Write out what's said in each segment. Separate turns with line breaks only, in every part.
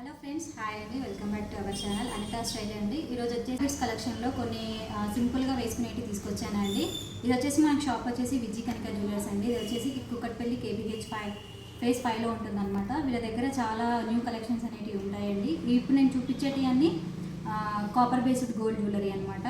Hello friends hi అండి. Welcome back to our channel. Anitha style అండి. ఈరోజు వచ్చేసి కలెక్షన్లో కొన్ని సింపుల్గా వేసుకునేవి తీసుకొచ్చానండి. ఇది వచ్చేసి మన షాప్ వచ్చేసి విజీ కనిక జ్యువెలర్స్ అండి. ఇది వచ్చేసి కుక్కట్పల్లి కేబీహెచ్ ఫైవ్ ఫేస్ ఫైవ్లో ఉంటుందన్నమాట. వీళ్ళ దగ్గర చాలా న్యూ కలెక్షన్స్ అనేటివి ఉంటాయండి. ఇప్పుడు నేను చూపించేటి అన్ని కాపర్ బేస్డ్ గోల్డ్ జ్యువెలరీ అనమాట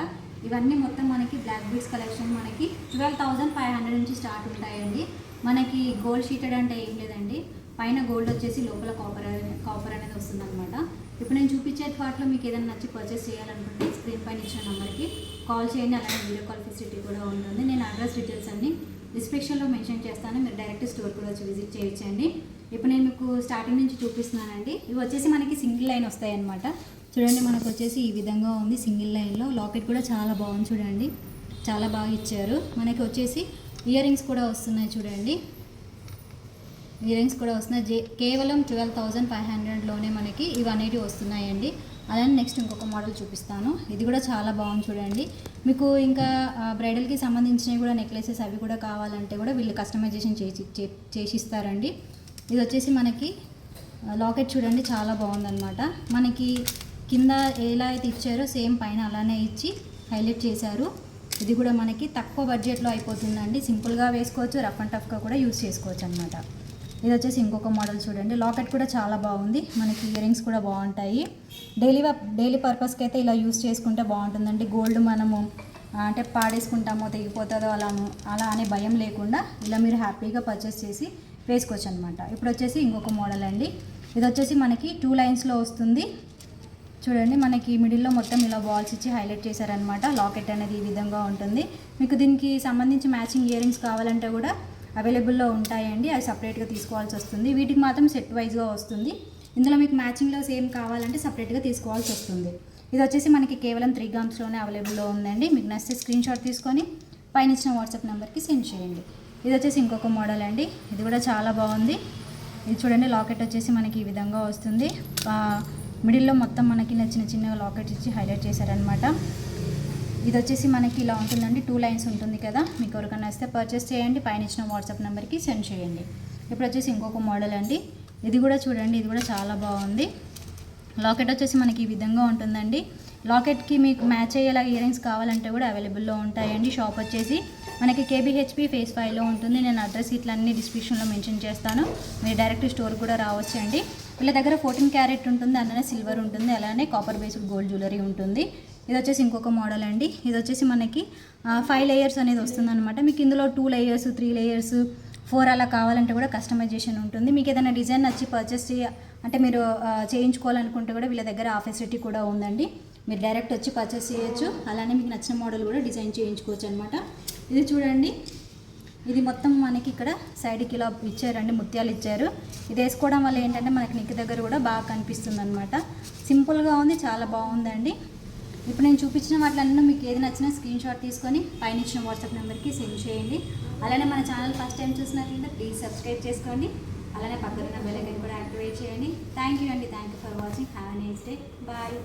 ఇవన్నీ మొత్తం మనకి బ్లాక్ బీడ్స్ కలెక్షన్ మనకి ట్వెల్వ్ థౌజండ్ ఫైవ్ హండ్రెడ్ నుంచి స్టార్ట్ ఉంటాయండి. మనకి గోల్డ్ షీటెడ్ అంటే ఏం లేదండి. పైన గోల్డ్ వచ్చేసి లోపల కాపర్ కాపర్ అనేది వస్తుంది అనమాట ఇప్పుడు నేను చూపించే వాటిలో మీకు ఏదైనా నచ్చి పర్చేస్ చేయాలనుకుంటే స్క్రీన్ పైన ఇచ్చిన నెంబర్కి కాల్ చేయండి అలాగే వీడియో కాల్ ఫెసిలిటీ కూడా ఉంటుంది. నేను అడ్రస్ డీటెయిల్స్ అన్ని డిస్క్రిప్షన్లో మెన్షన్ చేస్తాను. మీరు డైరెక్ట్ స్టోర్ కూడా వచ్చి విజిట్ చేయొచ్చండి. ఇప్పుడు నేను మీకు స్టార్టింగ్ నుంచి చూపిస్తున్నానండి. ఇవి వచ్చేసి మనకి సింగిల్ లైన్ వస్తాయన్నమాట. చూడండి మనకు వచ్చేసి ఈ విధంగా ఉంది సింగిల్ లైన్లో లాకెట్ కూడా చాలా బాగుంది చూడండి. చాలా బాగా ఇచ్చారు. మనకి వచ్చేసి ఇయర్ రింగ్స్ కూడా వస్తున్నాయి చూడండి. ఇయరింగ్స్ కూడా వస్తున్నాయి. జే కేవలం ట్వెల్వ్ థౌజండ్ ఫైవ్ హండ్రెడ్లోనే మనకి ఇవి వస్తున్నాయండి. అలానే నెక్స్ట్ ఇంకొక మోడల్ చూపిస్తాను. ఇది కూడా చాలా బాగుంది చూడండి. మీకు ఇంకా బ్రైడల్కి సంబంధించినవి కూడా నెక్లెసెస్ అవి కూడా కావాలంటే కూడా వీళ్ళు కస్టమైజేషన్ చేసి చే- చేసిస్తారండి. ఇది వచ్చేసి మనకి లాకెట్ చూడండి చాలా బాగుందన్నమాట. మనకి కింద ఎలా అయితే ఇచ్చారో సేమ్ పైన అలానే ఇచ్చి హైలైట్ చేశారు. ఇది కూడా మనకి తక్కువ బడ్జెట్లో అయిపోతుందండి. సింపుల్గా వేసుకోవచ్చు రఫ్ అండ్ టఫ్గా కూడా యూస్ చేసుకోవచ్చు అనమాట ఇది వచ్చేసి ఇంకొక మోడల్ చూడండి. లాకెట్ కూడా చాలా బాగుంది. మనకి ఇయర్ రింగ్స్ కూడా బాగుంటాయి. డైలీ డైలీ పర్పస్కి అయితే ఇలా యూస్ చేసుకుంటే బాగుంటుందండి. గోల్డ్ మనము అంటే పాడేసుకుంటామో తెగిపోతుందో అలా అలా అనే భయం లేకుండా ఇలా మీరు హ్యాపీగా పర్చేస్ చేసి వేసుకోవచ్చు అనమాట ఇప్పుడు వచ్చేసి ఇంకొక మోడల్ అండి. ఇది వచ్చేసి మనకి టూ లైన్స్లో వస్తుంది. చూడండి మనకి మిడిల్లో మొత్తం ఇలా బాల్స్ ఇచ్చి హైలైట్ చేశారనమాట లాకెట్ అనేది ఈ విధంగా ఉంటుంది. మీకు దీనికి సంబంధించి మ్యాచింగ్ ఇయర్ రింగ్స్ కావాలంటే కూడా అవైలబుల్లో ఉంటాయండి అవి సపరేట్గా తీసుకోవాల్సి వస్తుంది. వీటికి మాత్రం సెట్ వైజ్గా వస్తుంది. ఇందులో మీకు మ్యాచింగ్లో సేమ్ కావాలంటే సపరేట్గా తీసుకోవాల్సి వస్తుంది. ఇది వచ్చేసి మనకి కేవలం త్రీ గ్రామ్స్లోనే అవైలబుల్లో ఉందండి. మీకు నచ్చితే స్క్రీన్ షాట్ తీసుకొని పైన ఇచ్చిన వాట్సాప్ నెంబర్కి సెండ్ చేయండి. ఇది వచ్చేసి ఇంకొక మోడల్ అండి. ఇది కూడా చాలా బాగుంది. ఇది చూడండి లాకెట్ వచ్చేసి మనకి ఈ విధంగా వస్తుంది. మిడిల్లో మొత్తం మనకి చిన్న చిన్న లాకెట్ ఇచ్చి హైలైట్ చేశారనమాట ఇది వచ్చేసి మనకి ఇలా ఉంటుందండి. టూ లైన్స్ ఉంటుంది కదా. మీకు ఎవరికైనా వస్తే పర్చేస్ చేయండి. పైన ఇచ్చిన వాట్సాప్ నెంబర్కి సెండ్ చేయండి. ఇప్పుడు వచ్చేసి ఇంకొక మోడల్ అండి. ఇది కూడా చూడండి. ఇది కూడా చాలా బాగుంది. లాకెట్ వచ్చేసి మనకి ఈ విధంగా ఉంటుందండి. లాకెట్కి మీకు మ్యాచ్ అయ్యేలా ఇయర్ రింగ్స్ కావాలంటే కూడా అవైలబుల్లో ఉంటాయండి. షాప్ వచ్చేసి మనకి కేబీహెచ్పి ఫేస్ ఫైవ్లో ఉంటుంది. నేను అడ్రస్ ఇట్లన్నీ డిస్క్రిప్షన్లో మెన్షన్ చేస్తాను. మీరు డైరెక్ట్ స్టోర్ కూడా రావచ్చండి. వీళ్ళ దగ్గర ఫోర్టీన్ క్యారెట్ ఉంటుంది. అలానే సిల్వర్ ఉంటుంది. అలానే కాపర్ బేస్డ్ గోల్డ్ జ్యువెలరీ ఉంటుంది. ఇది వచ్చేసి ఇంకొక మోడల్ అండి. ఇది వచ్చేసి మనకి ఫైవ్ లేయర్స్ అనేది వస్తుంది అనమాట మీకు ఇందులో two layers three layers four అలా కావాలంటే కూడా కస్టమైజేషన్ ఉంటుంది. మీకు ఏదైనా డిజైన్ నచ్చి పర్చేస్ చేయ అంటే మీరు చేయించుకోవాలనుకుంటే కూడా వీళ్ళ దగ్గర ఆ ఫెసిలిటీ కూడా ఉందండి. మీరు డైరెక్ట్ వచ్చి పర్చేస్ చేయొచ్చు. అలానే మీకు నచ్చిన మోడల్ కూడా డిజైన్ చేయించుకోవచ్చు అనమాట ఇది చూడండి. ఇది మొత్తం మనకి ఇక్కడ సైడ్కి ఇలా ఇచ్చారండి. ముత్యాలు ఇచ్చారు. ఇది వేసుకోవడం వల్ల ఏంటంటే మనకి నెక్ దగ్గర కూడా బాగా కనిపిస్తుంది అనమాట సింపుల్గా ఉంది. చాలా బాగుందండి. ఇప్పుడు నేను చూపించిన వాటిలన్నీ మీకు ఏది నచ్చినా స్క్రీన్ షాట్ తీసుకొని పైన ఇచ్చిన వాట్సాప్ నెంబర్కి సెండ్ చేయండి. అలానే మన ఛానల్ ఫస్ట్ టైం చూసినట్లయితే ప్లీజ్ సబ్స్క్రైబ్ చేసుకోండి. అలానే పక్కన బెల్ ఐకన్ కూడా యాక్టివేట్ చేయండి. థ్యాంక్ యూ అండి. Thank you for watching have nice day bye